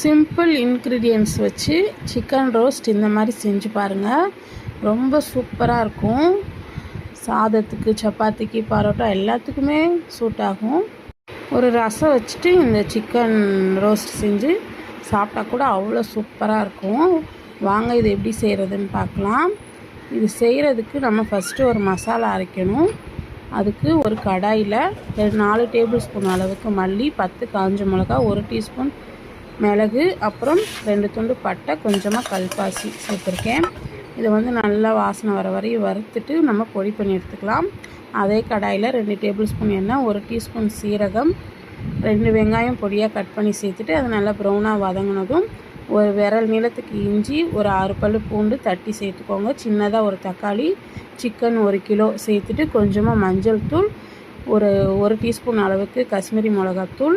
Simple ingredients வச்சு chicken roast இந்த மாதிரி செஞ்சு பாருங்கள் ரொம்ப சூப்பராக இருக்கும். சாதத்துக்கு சப்பாத்திக்கு பரோட்டா எல்லாத்துக்குமே சூட் ஆகும். ஒரு ரசம் வச்சுட்டு இந்த சிக்கன் ரோஸ்ட் செஞ்சு சாப்பிட்டா கூட அவ்வளோ சூப்பராக இருக்கும். வாங்க இது எப்படி செய்கிறதுன்னு பார்க்கலாம் இது செய்கிறதுக்கு நம்ம ஃபஸ்ட்டு ஒரு மசாலா அரைக்கணும். அதுக்கு ஒரு கடாயில் நாலு டேபிள் ஸ்பூன் அளவுக்கு மல்லி பத்து காஞ்ச மிளகா ஒரு டீஸ்பூன் மிளகு அப்புறம் ரெண்டு துண்டு பட்டை கொஞ்சமாக கல்பாசி சேர்த்துருக்கேன். இதை வந்து நல்லா வாசனை வர வரையும் வறுத்துட்டு நம்ம பொடி பண்ணி எடுத்துக்கலாம். அதே கடாயில் ரெண்டு டேபிள் ஸ்பூன் எண்ணெய் ஒரு டீஸ்பூன் சீரகம் ரெண்டு வெங்காயம் பொடியாக கட் பண்ணி சேர்த்துட்டு அது நல்லா ப்ரௌனாக வதங்கினதும் ஒரு விரல் நீளத்துக்கு இஞ்சி ஒரு ஆறு பல் பூண்டு தட்டி சேர்த்துக்கோங்க. சின்னதாக ஒரு தக்காளி சிக்கன் ஒரு கிலோ சேர்த்துட்டு கொஞ்சமாக மஞ்சள் தூள் ஒரு ஒரு டீஸ்பூன் அளவுக்கு காஷ்மீரி மிளகாத்தூள்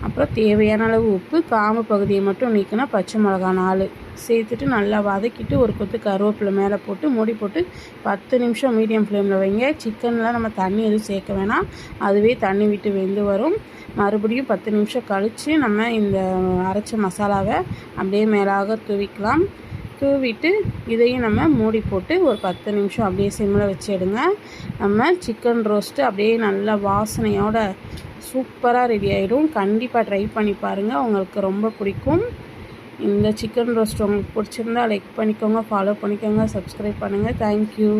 அப்புறம் தேவையான அளவு உப்பு காம்பு பகுதியை மட்டும் நீக்கினா பச்சை மிளகா நாலு சேர்த்துட்டு நல்லா வதக்கிட்டு ஒரு கொத்து கருவேப்பிலை மேலே போட்டு மூடி போட்டு பத்து நிமிஷம் மீடியம் ஃப்ளேமில் வைங்க. சிக்கனில் நம்ம தண்ணி எதுவும் சேர்க்க வேணாம். அதுவே தண்ணி விட்டு வெந்து வரும். மறுபடியும் பத்து நிமிஷம் கழித்து நம்ம இந்த அரைச்ச மசாலாவை அப்படியே மேலாக தூவிக்கலாம். தூவிட்டு இதையும் நம்ம மூடி போட்டு ஒரு பத்து நிமிஷம் அப்படியே சிம்மில் வச்சு எடுங்க. நம்ம சிக்கன் ரோஸ்ட்டு அப்படியே நல்லா வாசனையோட சூப்பராக ரெடி ஆகிடும் கண்டிப்பாக ட்ரை பண்ணி பாருங்கள் உங்களுக்கு ரொம்ப பிடிக்கும். இந்த சிக்கன் ரோஸ்ட் உங்களுக்கு பிடிச்சிருந்தா லைக் பண்ணிக்கோங்க ஃபாலோ பண்ணிக்கோங்க சப்ஸ்கிரைப் பண்ணுங்கள் தேங்க்யூ